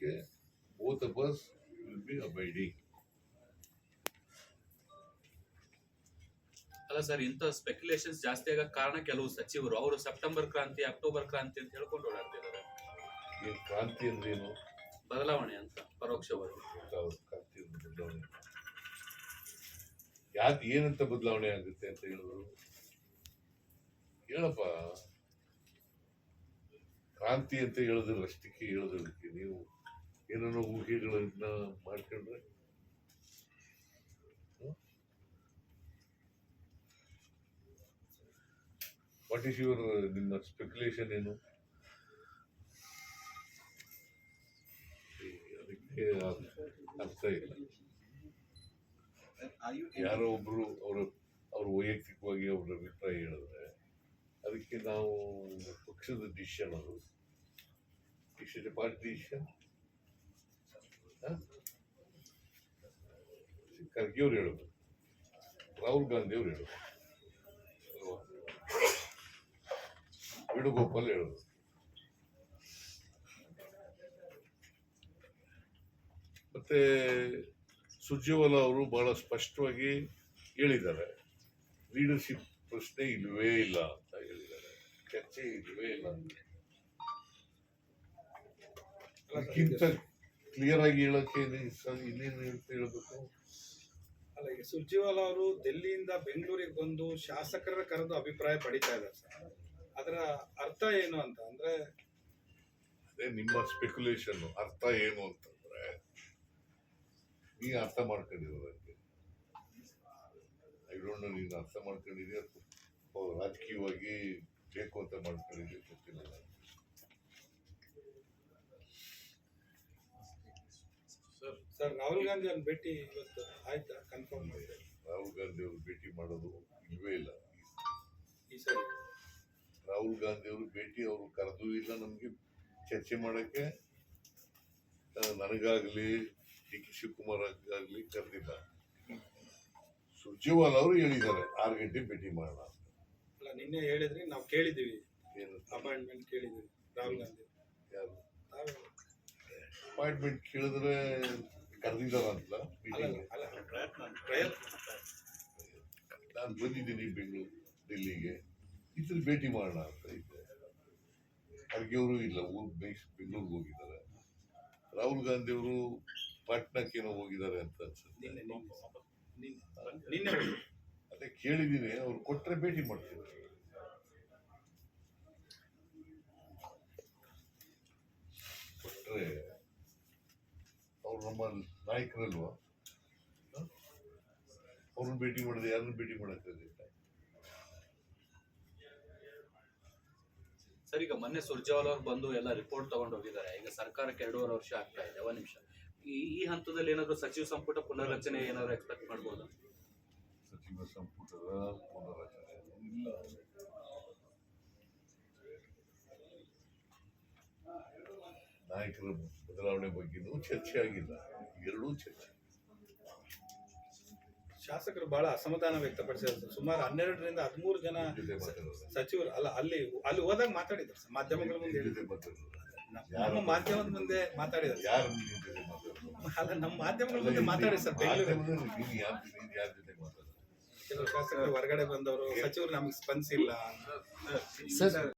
ಅದಕ್ಕೆ both us will be abiding ಅಲ್ಲ sir ಇಂಥ ಸ್ಪೆಕ್ಯುಲೇಷನ್ಸ್ ಜಾಸ್ತಿ ಆಗಕ್ಕೆ ಕಾರಣ ಕೆಲವು ಸಚಿವರು ಅವರು ಸೆಪ್ಟೆಂಬರ್ ಕ್ರಾಂತಿ ಅಕ್ಟೋಬರ್ ಕ್ರಾಂತಿ ಅಂತ ಹೇಳ್ಕೊಂಡು ಓಡಾಡ್ತಿದ್ದಾರೆ. ಈ ಕ್ರಾಂತಿ ಅಂದ್ರೆ ಏನು? ಬದಲಾವಣೆ ಅಂತ ಪರೋಕ್ಷವಾಗಿ. ಕ್ರಾಂತಿ ಅಂದ್ರೆ ಬದಲಾವಣೆ. ಯಾಕೆ ಏನಂತ ಬದಲಾವಣೆ ಆಗುತ್ತೆ ಅಂತ ಹೇಳಿದ್ರು ಹೇಳಪ್ಪ ಕ್ರಾಂತಿ ಅಂತ ಹೇಳಿದ್ರು ಅಷ್ಟಕ್ಕೆ ಹೇಳೋದಕ್ಕೆ ನೀವು ಏನೇನೋ ಊಹೆಗಳನ್ನ ಮಾಡ್ಕೊಂಡ್ರೆ ವಾಟ್ ಈಸ್ ಯುವರ್ ನಿಮ್ಮ ಸ್ಪೆಕ್ಯುಲೇಷನ್ ಏನು? ಅದಕ್ಕೆ ಅರ್ಥ ಇಲ್ಲ. ಯಾರೋ ಒಬ್ರು ಅವರ, ಅವ್ರ ವೈಯಕ್ತಿಕವಾಗಿ ಅವ್ರ ಅಭಿಪ್ರಾಯ ಹೇಳಿದ್ರೆ, ಅದಕ್ಕೆ ನಾವು ಪಕ್ಷದ ಡಿಸಿಷನ್ ಅದು. ಇಸ್ ಪಾರ್ಟಿ ಡಿಸಿಷನ್ ಖರ್ಗೆ ಅವ್ರು ಹೇಳೋದು. ರಾಹುಲ್ ಗಾಂಧಿ ಅವ್ರು ಹೇಳೋದು. ಅಲ್ವಾ? ವೇಣುಗೋಪಾಲ್ ಹೇಳೋದು. ಮತ್ತೆ ಸುರ್ಜೇವಾಲ ಅವರು ಬಹಳ ಸ್ಪಷ್ಟವಾಗಿ ಹೇಳಿದ್ದಾರೆ. ಲೀಡರ್ಶಿಪ್ ಪ್ರಶ್ನೆ ಇಲ್ಲವೇ ಇಲ್ಲ ಅಂತ ಹೇಳಿದ್ದಾರೆ. ಚರ್ಚೆ ಇಲ್ಲವೇ ಇಲ್ಲ ಅದಕ್ಕಿಂತ ಕ್ಲಿಯರ್ ಆಗಿ ಹೇಳಕ್ಕೆ ಇನ್ನೇನು ಹೇಳ್ತ ಹೇಳ್ಬೇಕು? ಅಲ್ಲ ಈಗ ಸುರ್ಜೇವಾಲಾ ಅವರು ದೆಲ್ಲಿಯಿಂದ ಬೆಂಗಳೂರಿಗೆ ಬಂದು ಶಾಸಕರ ಕರೆದು ಅಭಿಪ್ರಾಯ ಪಡಿತಾ ಇದ್ದಾರೆ ಸರ್. ಅದರ ಅರ್ಥ ಏನು ಅಂತ ಅಂದ್ರೆ ಅದೇ ನಿಮ್ಮ ಸ್ಪೆಕ್ಯುಲೇಷನ್ ಅರ್ಥ ಏನು ಅಂತಂದ್ರೆ ನೀ ಅರ್ಥ ಮಾಡ್ಕೊಂಡಿರೋದಕ್ಕೆ ಐ ಡೋಂಟ್ ನೋ ನೀನು ಅರ್ಥ ಮಾಡ್ಕೊಂಡಿದ್ಯಾ ರಾಜಕೀಯವಾಗಿ ಬೇಕು ಅಂತ ಮಾಡ್ಕೊಂಡಿದ್ಯಾ ಗೊತ್ತಿಲ್ಲ ಸರ್ ರಾಹುಲ್ ಗಾಂಧಿ ಅವ್ರನ್ನ ಭೇಟಿ ಇವತ್ತು ಆಯ್ತಾ? ಕನ್ಫರ್ಮ್ ಮಾಡಿದೆ ರಾಹುಲ್ ಗಾಂಧಿ ಅವರು ಭೇಟಿ ಮಾಡೋದು ಇಲ್ವೇ ಇಲ್ಲ. ಈ ಸರಿ? ರಾಹುಲ್ ಗಾಂಧಿ ಅವರು ಭೇಟಿ ಅವರು ಕರೆದು ಇಲ್ಲ ನಮಗೆ ಚರ್ಚೆ ಮಾಡೋಕ್ಕೆ. ನನಗಾಗಲಿ ಡಿ ಕೆ ಶಿವಕುಮಾರ್ ಆಗಲಿ ಕರೆದಿಲ್ಲ. ಸುರ್ಜೇವಾಲ್ ಅವರು ಹೇಳಿದ್ದಾರೆ ಆರು ಗಂಟೆ ಭೇಟಿ ಮಾಡೋಣ ಅಂತ. ಅಲ್ಲ ನಿನ್ನೆ ಹೇಳಿದ್ರಿ ನಾವು ಕೇಳಿದ್ದೀವಿ. ಏನು? ಅಪಾಯಿಂಟ್ಮೆಂಟ್ ಕೇಳಿದ್ದೀವಿ ರಾಹುಲ್ ಗಾಂಧಿ ಯಾರು? ಅಪಾಯಿಂಟ್ಮೆಂಟ್ ಕೇಳಿದ್ರೆ ಪ್ರಯತ್ನ ನಾನು ಬಂದಿದ್ದೀನಿ ಬೆಂಗಳೂರು ಡೆಲ್ಲಿಗೆ ಇದ್ರ ಭೇಟಿ ಮಾಡೋಣ ಅಂತ ಇದ್ದೆ. ಅದಕ್ಕೆ ಅವರು ಇಲ್ಲ ಊರು ಬೇಸ್ ಬೆಂಗಳೂರಿಗೆ ಹೋಗಿದ್ದಾರೆ. ರಾಹುಲ್ ಗಾಂಧಿ ಅವರು ಪಾಟ್ನಾಕ್ಕೇನೋ ಹೋಗಿದ್ದಾರೆ ಅಂತ ಅನ್ಸುತ್ತೆ. ಅದೇ ಕೇಳಿದ್ದೀನಿ ಅವ್ರು ಕೊಟ್ಟರೆ ಭೇಟಿ ಮಾಡ್ತೀನಿ. ನಮ್ಮ ನಾಯಕರಲ್ವಾ? ಅವ್ರನ್ನ ಭೇಟಿ ಮಾಡಿದ್ರೆ ಯಾರನ್ನ ಭೇಟಿ ಮಾಡಕ್ಕಾಗಲ್ಲ ಸರ್ ಈಗ ಮೊನ್ನೆ ಸುರ್ಜೇವಾಲ್ ಅವ್ರು ಬಂದು ಎಲ್ಲ ರಿಪೋರ್ಟ್ ತಗೊಂಡು ಹೋಗಿದ್ದಾರೆ. ಈಗ ಸರ್ಕಾರಕ್ಕೆ ಎರಡೂವರೆ ವರ್ಷ ಆಗ್ತಾ ಇದೆ. ಒಂದ್ ನಿಮಿಷ. ಈ ಈ ಹಂತದಲ್ಲಿ ಏನಾದ್ರು ಸಚಿವ ಸಂಪುಟ ಪುನರ್ರಚನೆ ಏನಾದ್ರು ಎಕ್ಸ್ಪೆಕ್ಟ್ ಮಾಡ್ಬೋದು? ಸಚಿವ ಸಂಪುಟದ ಪುನರ್ರಚನೆ ಇಲ್ಲ. ನಾಯಕರ ಬದಲಾವಣೆ ಬಗ್ಗೆನೂ ಚರ್ಚೆ ಆಗಿಲ್ಲ ಎರಡೂ ಚರ್ಚೆ. ಶಾಸಕರು ಬಹಳ ಅಸಮಾಧಾನ ವ್ಯಕ್ತಪಡಿಸಿದ್ರು. ಸುಮಾರು ಹನ್ನೆರಡರಿಂದ ಹದಿಮೂರು ಜನ ಸಚಿವರು ಅಲ್ಲ ಅಲ್ಲಿ ಅಲ್ಲಿ ಹೋದಾಗ ಮಾತಾಡಿದ್ರು ಸರ್. ಮಾಧ್ಯಮಗಳ ಮುಂದೆ ನಮ್ಮ ಮಾಧ್ಯಮದ ಮುಂದೆ ಮಾತಾಡಿದ್ರು ಅಲ್ಲ ನಮ್ಮ ಮಾಧ್ಯಮಗಳ ಮುಂದೆ ಮಾತಾಡಿ ಸರ್. ಬೆಂಗಳೂರು. ಕೆಲವು ಶಾಸಕರು ಹೊರಗಡೆ ಬಂದವರು ಸಚಿವರು ನಮಗೆ ಸ್ಪಂದಿಸಿಲ್ಲ